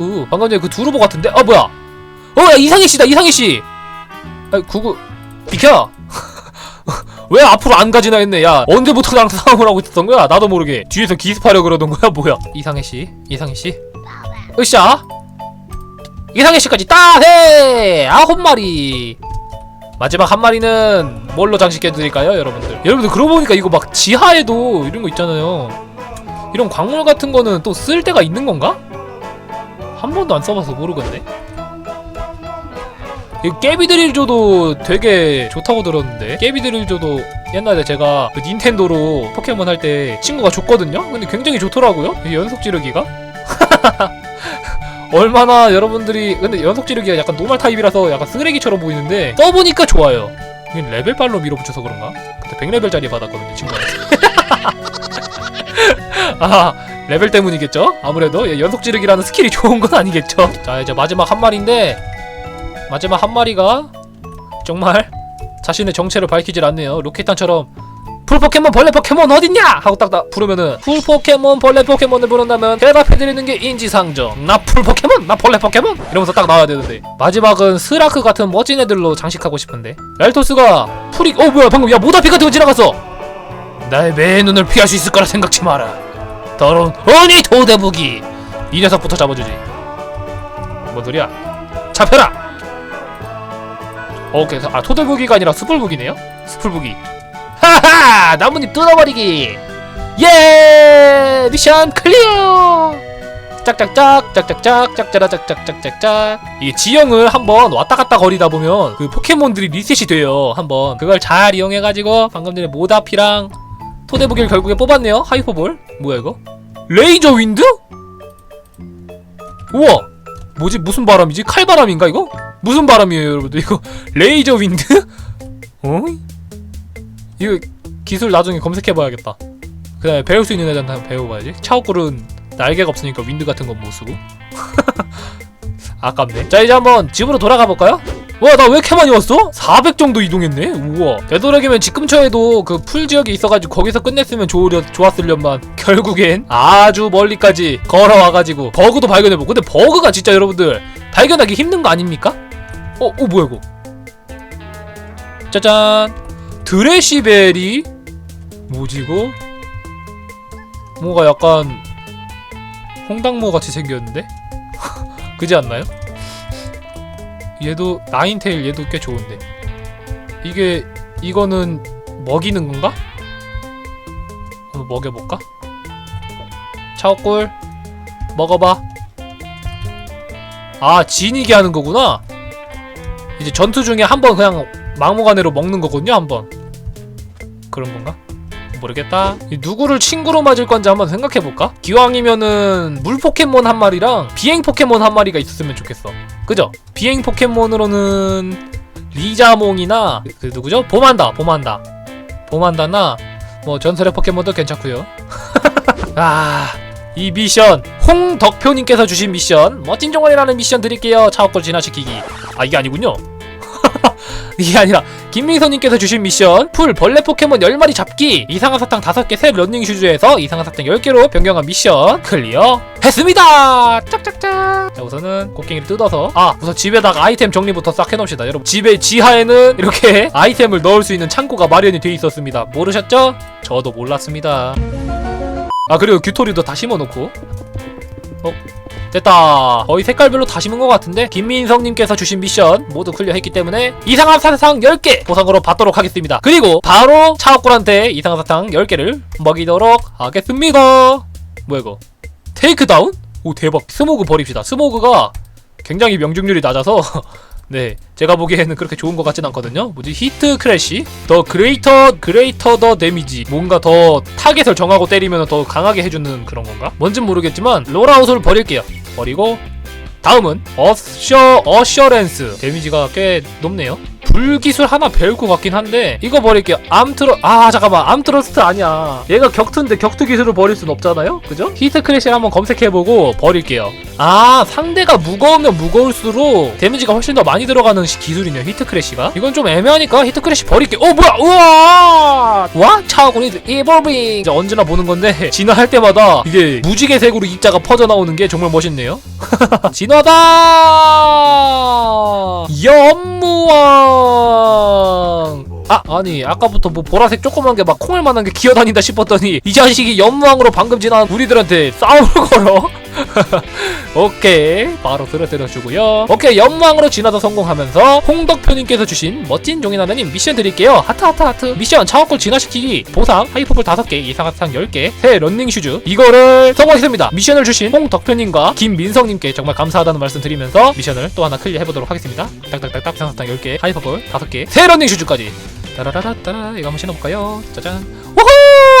으, 방금 전에 그 두루보 같은데? 아 뭐야? 어 야 이상희 씨다 이상희 씨. 아 구구 비켜. 왜 앞으로 안 가지나 했네. 야 언제부터 나랑 싸움을 하고 있었던 거야? 나도 모르게 뒤에서 기습하려 그러던 거야 뭐야? 이상희 씨, 이상희 씨. 으쌰. 이상희 씨까지 따해 아홉 마리. 마지막 한 마리는 뭘로 장식해 드릴까요, 여러분들? 여러분들 그러고 보니까 이거 막 지하에도 이런 거 있잖아요. 이런 광물 같은 거는 또 쓸 데가 있는 건가? 한 번도 안 써봐서 모르겠네. 이 깨비 드릴조도 되게 좋다고 들었는데 깨비 드릴조도 옛날에 제가 그 닌텐도로 포켓몬 할 때 친구가 줬거든요. 근데 굉장히 좋더라고요. 이 연속 지르기가. 얼마나 여러분들이 근데 연속 지르기가 약간 노말 타입이라서 약간 쓰레기처럼 보이는데 써보니까 좋아요. 이게 레벨빨로 밀어붙여서 그런가? 그때 100레벨짜리 받았거든요 친구한테. 아 레벨 때문이겠죠? 아무래도 예, 연속 지르기라는 스킬이 좋은 건 아니겠죠? 자 이제 마지막 한 마리인데 마지막 한 마리가 정말 자신의 정체를 밝히질 않네요. 로켓탄처럼 풀 포켓몬 벌레 포켓몬 어딨냐? 하고 딱나 부르면은 풀 포켓몬 벌레 포켓몬을 부른다면 대답해드리는 게 인지상정. 나 풀 포켓몬? 나 벌레 포켓몬? 이러면서 딱 나와야 되는데. 마지막은 스라크 같은 멋진 애들로 장식하고 싶은데. 랄토스가 풀이 어 뭐야 방금 야 모다피 같은 거 지나갔어. 나의 매의 눈을 피할 수 있을 거라 생각지 마라 더러운 어니 도대부기. 이 녀석부터 잡아주지. 뭔 소리야? 잡혀라! 어 그래서 아 토대부기가 아니라 수풀부기네요? 수풀부기. 하하! 나뭇잎 뜯어버리기! 예! 미션 클리어! 짝짝짝 짝짝짝 짝짜라 짝짝짝짝짝. 이게 지형을 한번 왔다 갔다 거리다 보면 그 포켓몬들이 리셋이 돼요 한번. 그걸 잘 이용해가지고 방금 전에 모다피랑 토대부기를 결국에 뽑았네요 하이퍼볼 뭐야 이거 레이저 윈드? 우와 뭐지 무슨 바람이지 칼바람인가 이거? 무슨 바람이에요 여러분들 이거 레이저 윈드? 어? 이거 기술 나중에 검색해봐야겠다. 그 다음에 배울 수 있는 애들한테 배워봐야지. 차오꿀은 날개가 없으니까 윈드 같은 건 못 쓰고. 아깝네. 자 이제 한번 집으로 돌아가 볼까요? 와나왜 이렇게 많이 왔어? 400 정도 이동했네? 우와 되도록이면 집 근처에도 그 풀 지역이 있어가지고 거기서 끝냈으면 좋으려, 좋았으련만 결국엔 아주 멀리까지 걸어와가지고 버그도 발견해보고 근데 버그가 진짜 여러분들 발견하기 힘든 거 아닙니까? 어? 어 뭐야 이거 짜잔 드레시벨이 뭐지 이거? 뭐가 약간 홍당무 같이 생겼는데? 그지 않나요? 얘도 나인테일 얘도 꽤 좋은데 이게 이거는 먹이는 건가? 한번 먹여볼까? 차오꿀 먹어봐 아 지니게 하는 거구나 이제 전투 중에 한 번 그냥 막무가내로 먹는 거군요 한번 그런 건가? 모르겠다. 이 누구를 친구로 맞을 건지 한번 생각해볼까? 기왕이면은 물 포켓몬 한 마리랑 비행 포켓몬 한 마리가 있었으면 좋겠어. 그죠? 비행 포켓몬으로는 리자몽이나 그 누구죠? 보만다 보만다. 보만다나 뭐 전설의 포켓몬도 괜찮고요. 아... 이 미션. 홍덕표님께서 주신 미션. 멋진 종원이라는 미션 드릴게요. 차옥골 진화시키기. 아 이게 아니군요 이게 아니라 김민서님께서 주신 미션 풀 벌레 포켓몬 10마리 잡기 이상한 사탕 5개 새 런닝 슈즈에서 이상한 사탕 10개로 변경한 미션 클리어 했습니다. 짝짝짝. 자 우선은 곡괭이를 뜯어서 아 우선 집에다가 아이템 정리부터 싹 해놓읍시다. 여러분 집의 지하에는 이렇게 아이템을 넣을 수 있는 창고가 마련이 돼 있었습니다. 모르셨죠? 저도 몰랐습니다. 아 그리고 규토리도 다 심어놓고. 어? 됐다. 거의 색깔별로 다 심은 것 같은데? 김민성님께서 주신 미션 모두 클리어했기 때문에 이상한 사탕 10개 보상으로 받도록 하겠습니다. 그리고 바로 차옥꿀한테 이상한 사탕 10개를 먹이도록 하겠습니다. 뭐야 이거? 테이크다운? 오 대박. 스모그 버립시다. 스모그가 굉장히 명중률이 낮아서 네 제가 보기에는 그렇게 좋은 것 같진 않거든요. 뭐지? 히트 크래쉬 더 그레이터 그레이터 더 데미지. 뭔가 더 타겟을 정하고 때리면 더 강하게 해주는 그런 건가? 뭔진 모르겠지만 롤아웃을 버릴게요 버리고 다음은 어셔 어셔렌스. 데미지가 꽤 높네요 불기술 하나 배울 것 같긴 한데 이거 버릴게요. 암트러 아 잠깐만. 암트러스트 아니야. 얘가 격투인데 격투 기술을 버릴 순 없잖아요? 그죠? 히트 크래시를 한번 검색해보고 버릴게요. 아 상대가 무거우면 무거울수록 데미지가 훨씬 더 많이 들어가는 시- 기술이네요 히트 크래시가. 이건 좀 애매하니까 히트 크래시 버릴게요. 어 뭐야! 우와! 와! 차고니 이볼빙! 이제 언제나 보는 건데 진화할 때마다 이게 무지개 색으로 입자가 퍼져나오는 게 정말 멋있네요. 진화다! 연무 왕아 아니 아까부터 뭐 보라색 조그만 게 막 콩을 만한 게 기어다닌다 싶었더니 이 자식이 연무왕으로 방금 진화한 우리들한테 싸움을 걸어 오케이 바로 들어뜨려 주고요. 오케이 연무왕으로 진화도 성공하면서 홍덕표님께서 주신 멋진 종이나라님 미션 드릴게요. 하트 하트 하트. 미션 차원골 진화시키기. 보상 하이퍼볼 5개 이상한상 10개 새 런닝 슈즈. 이거를 성공했습니다. 미션을 주신 홍덕표님과 김민성님께 정말 감사하다는 말씀 드리면서 미션을 또 하나 클리어 해보도록 하겠습니다. 딱딱딱딱 이상한상 10개 하이퍼볼 5개 새 런닝 슈즈까지. 따라라라따라 이거 한번 신어볼까요? 짜잔. 우후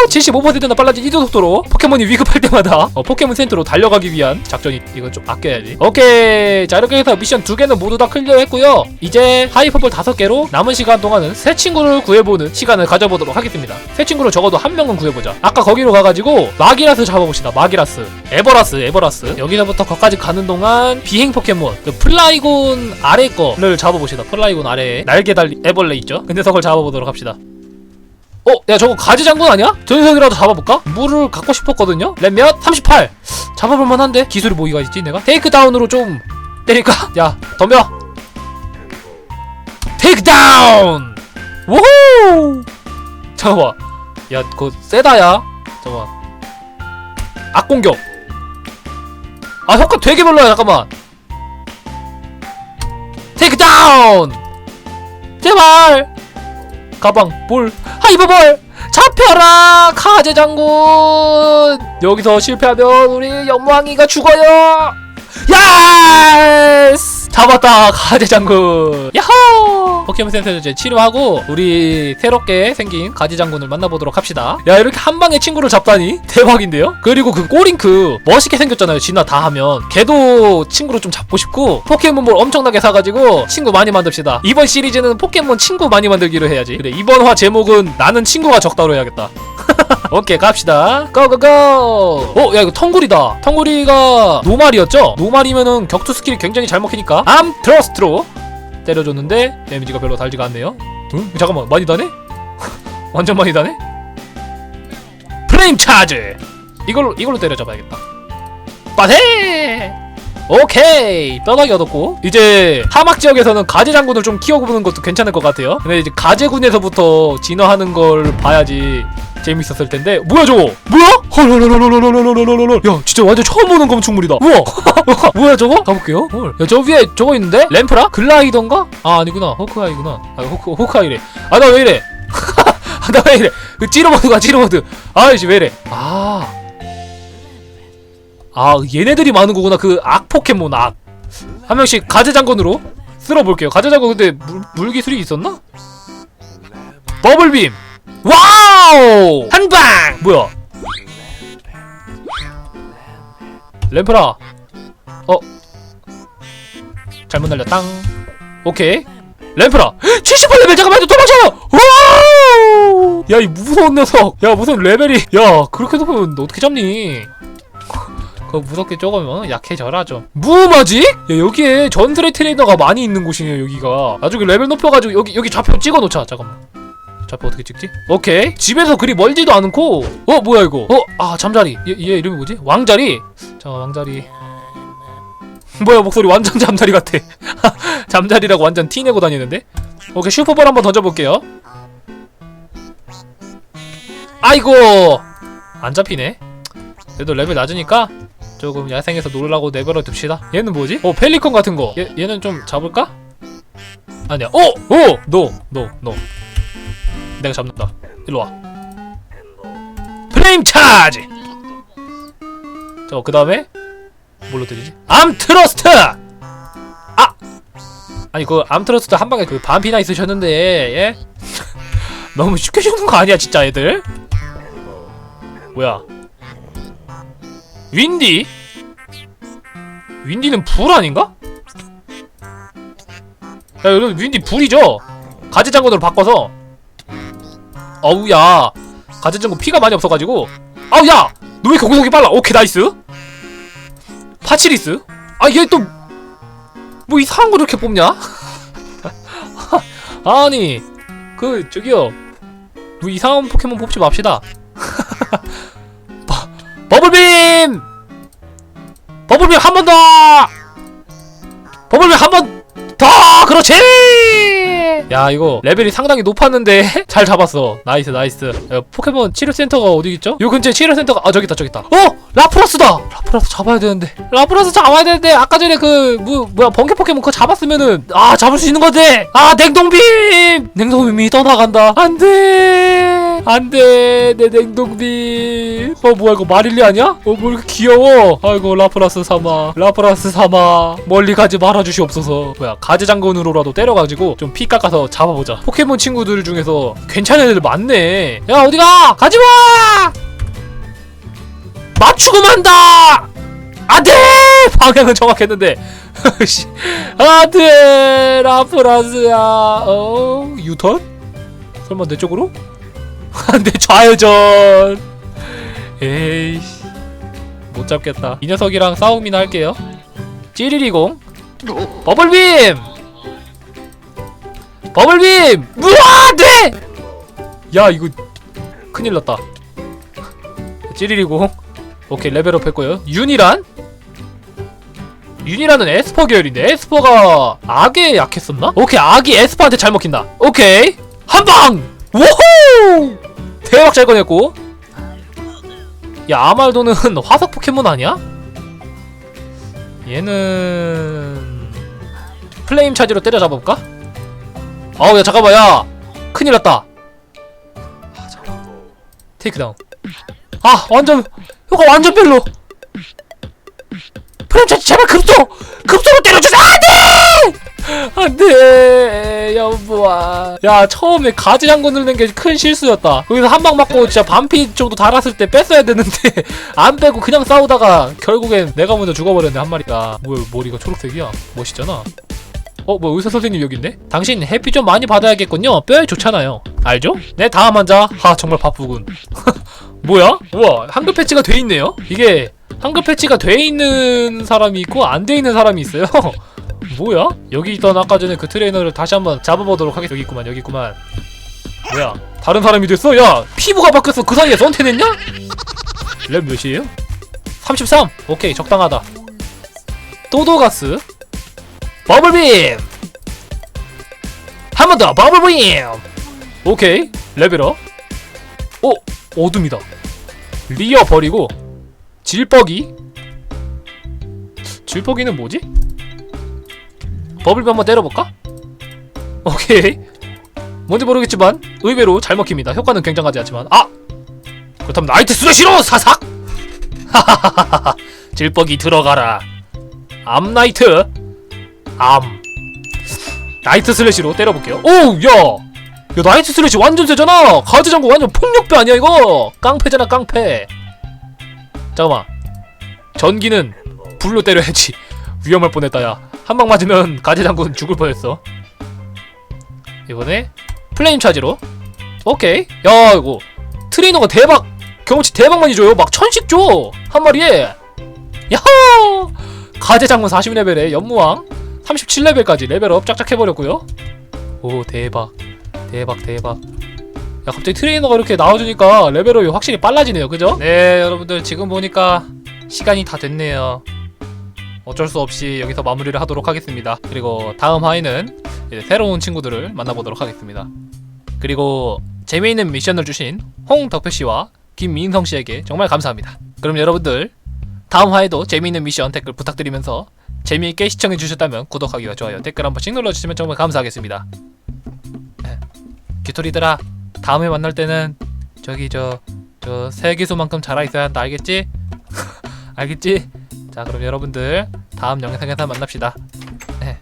75%나 빨라진 이동 속도로 포켓몬이 위급할 때마다 어, 포켓몬 센터로 달려가기 위한 작전이 이거 좀 아껴야지. 오케이. 자 이렇게 해서 미션 두 개는 모두 다 클리어했고요. 이제 하이퍼볼 다섯 개로 남은 시간 동안은 새 친구를 구해보는 시간을 가져보도록 하겠습니다. 새 친구를 적어도 한 명은 구해보자. 아까 거기로 가가지고 마기라스 잡아봅시다. 마기라스. 에버라스 에버라스. 여기서부터 거기까지 가는 동안 비행 포켓몬. 그 플라이곤 아래 거를 잡아봅시다. 플라이곤 아래에 날개 달린 애벌레 있죠? 그 녀석을 잡아보도록 합시다 어? 야 저거 가지 장군 아니야? 저 녀석이라도 잡아볼까? 물을 갖고 싶었거든요? 랩몇? 38 잡아볼 만 한데? 기술이 뭐기가 있지 내가? 테이크다운으로 좀 때릴까? 야 덤벼 테이크다운! 우후! 잠깐만 야 그거 세다 야 잠깐만 악공격 아 효과 되게 별로야 잠깐만 테이크다운! 제발 가방 볼 하이버볼 잡혀라 카제 장군. 여기서 실패하면 우리 연무왕이가 죽어요. 야스! 잡았다 카제 장군. 야호 포켓몬 센터에서 이제 치료하고 우리 새롭게 생긴 가지 장군을 만나보도록 합시다. 야 이렇게 한 방에 친구를 잡다니? 대박인데요? 그리고 그 꼬링크 멋있게 생겼잖아요 진화 다 하면. 걔도 친구로 좀 잡고 싶고 포켓몬볼 엄청나게 사가지고 친구 많이 만듭시다. 이번 시리즈는 포켓몬 친구 많이 만들기로 해야지. 그래 이번 화 제목은 나는 친구가 적다로 해야겠다. 오케이 갑시다. 고고고! 어 야 이거 텅구리다. 텅구리가 노말이었죠? 노말이면은 격투 스킬이 굉장히 잘 먹히니까. 암 트러스트로 때려줬는데 데미지가 별로 달지가 않네요 응? 잠깐만 많이 다네? 완전 많이 다네? 플레임 차지 이걸로 이걸로 때려잡아야겠다 빠세 오케이. 뼈다귀 얻었고. 이제 사막 지역에서는 가재 장군을 좀 키워보는 것도 괜찮을 것 같아요. 근데 이제 가재군에서부터 진화하는 걸 봐야지 재밌었을 텐데. 뭐야 저거? 뭐야? 헐헐헐헐헐헐헐헐헐 야 진짜 완전 처음 보는 건축물이다. 우와. 뭐야 저거? 가볼게요. 야저 위에 저거 있는데? 램프라? 글라이던가? 아 아니구나. 호크아이구나. 아 호크 호크아이래. 아 나 왜 이래? 아나왜 이래? 그 찌르모드가 찌르모드. 아이씨 왜 이래? 아 아 얘네들이 많은 거구나. 그 악 포켓몬 악. 한 명씩 가재 장군으로 쓸어볼게요. 가재 장군 근데 물, 물 기술이 있었나? 버블빔! 와우! 한방! 뭐야? 램프라. 어? 잘못 날렸 땅 오케이. 램프라. 78레벨! 잠깐만 도망쳐요 와우! 야이 무서운 녀석. 야 무슨 레벨이. 야 그렇게 높으면 어떻게 잡니 그거 무섭게 조금 약해져라 좀 무마지? 야 여기에 전설의 트레이너가 많이 있는 곳이네요 여기가. 나중에 레벨 높여가지고 여기 여기 좌표 찍어놓자. 잠깐만. 좌표 어떻게 찍지? 오케이. 집에서 그리 멀지도 않고 어 뭐야 이거? 어 아 잠자리. 얘, 얘 이름이 뭐지? 왕자리? 자 왕자리. 뭐야 목소리 완전 잠자리 같아. 잠자리라고 완전 티 내고 다니는데? 오케이 슈퍼볼 한번 던져볼게요. 아이고! 안 잡히네. 그래도 레벨 낮으니까 조금 야생에서 놀라고 내버려 둡시다 얘는 뭐지? 어 펠리컨 같은 거 얘, 얘는 좀 잡을까? 아니야 오! 오! 노! 노! 노 내가 잡는다 일로와 플레임 차지 저그 다음에 뭘로 드리지? 암트러스트! 아! 아니 그 암트러스트 한 방에 그 반피나 있으셨는데 예? 너무 쉽게 죽는 거 아니야 진짜 애들? 뭐야 윈디? 윈디는 불 아닌가? 야 여러분 윈디 불이죠? 가지 장군으로 바꿔서. 어우 야. 가지 장군 피가 많이 없어가지고. 아우 야 너 왜 공속이 빨라? 오케이 나이스. 파치리스? 아 얘 또 뭐 이상한 거 이렇게 뽑냐? 아니 그 저기요. 뭐 이상한 포켓몬 뽑지 맙시다 버블빔 한번 더! 버블빔 한번 더! 그렇지! 야 이거 레벨이 상당히 높았는데 잘 잡았어. 나이스 나이스. 야, 포켓몬 치료센터가 어디 있죠? 요 근처에 치료센터가 아 저기 있다 저기 있다. 어? 라프라스다! 라프라스 잡아야 되는데. 라프라스 잡아야 되는데 아까 전에 그 뭐, 뭐야 번개 포켓몬 그거 잡았으면은 아 잡을 수 있는 건데! 아 냉동빔! 냉동빔이 떠나간다. 안돼 안돼 내 냉동빔 어 뭐야 이거 마릴리 아니야? 어뭐 이렇게 귀여워. 아이고 라프라스 사마 라프라스 사마 멀리 가지 말아주시옵소서. 뭐야 가지 장군으로라도 때려가지고 좀 피 깎아서 잡아보자. 포켓몬 친구들 중에서 괜찮은 애들 많네. 야 어디가? 가지마! 맞추고 만다! 안돼! 방향은 정확했는데. 씨. 안돼 라프라스야. 어 유턴? 설마 내 쪽으로 안돼 좌회전. 에이씨. 못 잡겠다. 이 녀석이랑 싸움이나 할게요. 찌리리공. 버블빔! 버블빔! 우와 네! 야 이거 큰일 났다. 찌리리공. 오케이 레벨업 했고요. 윤이란? 윤이라는 에스퍼 계열인데 에스퍼가 악에 약했었나? 오케이 악이 에스퍼한테 잘 먹힌다. 오케이. 한방! 오호 대박 잘 꺼냈고. 야 아말도는 화석 포켓몬 아니야? 얘는 플레임 차지로 때려잡아볼까? 아우 야 잠깐만 야! 큰일 났다. 아 테이크다운 아 완전 효과 완전 별로. 플레임 차지 제발 급소! 급소로 때려주세요! 안돼! 안돼 야 처음에 가지 장군 넣는 게 큰 실수였다 여기서 한 방 맞고 진짜 반피 정도 달았을 때 뺐어야 되는데 안 빼고 그냥 싸우다가 결국엔 내가 먼저 죽어버렸네 한 마리가 뭐야 머리가 초록색이야 멋있잖아 어, 뭐 의사 선생님 여기 있네? 당신 해피 좀 많이 받아야겠군요. 뼈에 좋잖아요. 알죠? 네, 다음 환자. 하, 정말 바쁘군. 뭐야? 우와, 한글 패치가 돼 있네요. 이게 한글 패치가 돼 있는 사람이 있고 안 돼 있는 사람이 있어요. 뭐야? 여기 있던 아까 전에 그 트레이너를 다시 한번 잡아보도록 하겠습니다. 여기 있구만, 여기 있구만. 뭐야? 다른 사람이 됐어? 야, 피부가 바뀌었어. 그 사이에 선택했냐? 랩 몇이에요? 33. 오케이, 적당하다. 또도가스. 버블빔 한 번 더 버블빔 오케이 레벨업 오 어둠이다 리어 버리고 질뻑이 질뻑이는 뭐지? 버블빔 한번 때려볼까? 오케이. 뭔지 모르겠지만 의외로 잘 먹힙니다. 효과는 굉장하지 않지만. 아! 그렇다면 나이트 스레시로 사삭! 하하하하하. 질뻑이 들어가라. 암나이트. 암. 나이트 슬래시로 때려볼게요. 오우 야! 야 나이트 슬래시 완전 세잖아! 가드 장구 완전 폭력배 아니야 이거? 깡패잖아 깡패. 잠깐만. 전기는 불로 때려야지. 위험할 뻔했다 야 한 방 맞으면 가지 장군 죽을 뻔했어. 이번에 플레임 차지로. 오케이. 야 이거 트레이너가 대박 경험치 대박 많이 줘요. 막 천씩 줘 한 마리에. 야호! 가재 장군 40레벨에 연무왕 37레벨까지 레벨업 짝짝 해버렸고요. 오 대박. 대박 대박. 야 갑자기 트레이너가 이렇게 나와주니까 레벨업이 확실히 빨라지네요. 그죠? 네 여러분들 지금 보니까 시간이 다 됐네요 어쩔 수 없이 여기서 마무리를 하도록 하겠습니다 그리고 다음 화에는 새로운 친구들을 만나보도록 하겠습니다 그리고 재미있는 미션을 주신 홍덕표 씨와 김민성 씨에게 정말 감사합니다 그럼 여러분들 다음 화에도 재미있는 미션 댓글 부탁드리면서 재미있게 시청해 주셨다면 구독하기와 좋아요 댓글 한 번씩 눌러주시면 정말 감사하겠습니다 네. 귀토리들아 다음에 만날 때는 저기 저 저 세기수만큼 자라 있어야 한다 알겠지? 알겠지? 자 그럼 여러분들 다음 영상에서 만납시다 네.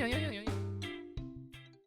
안녕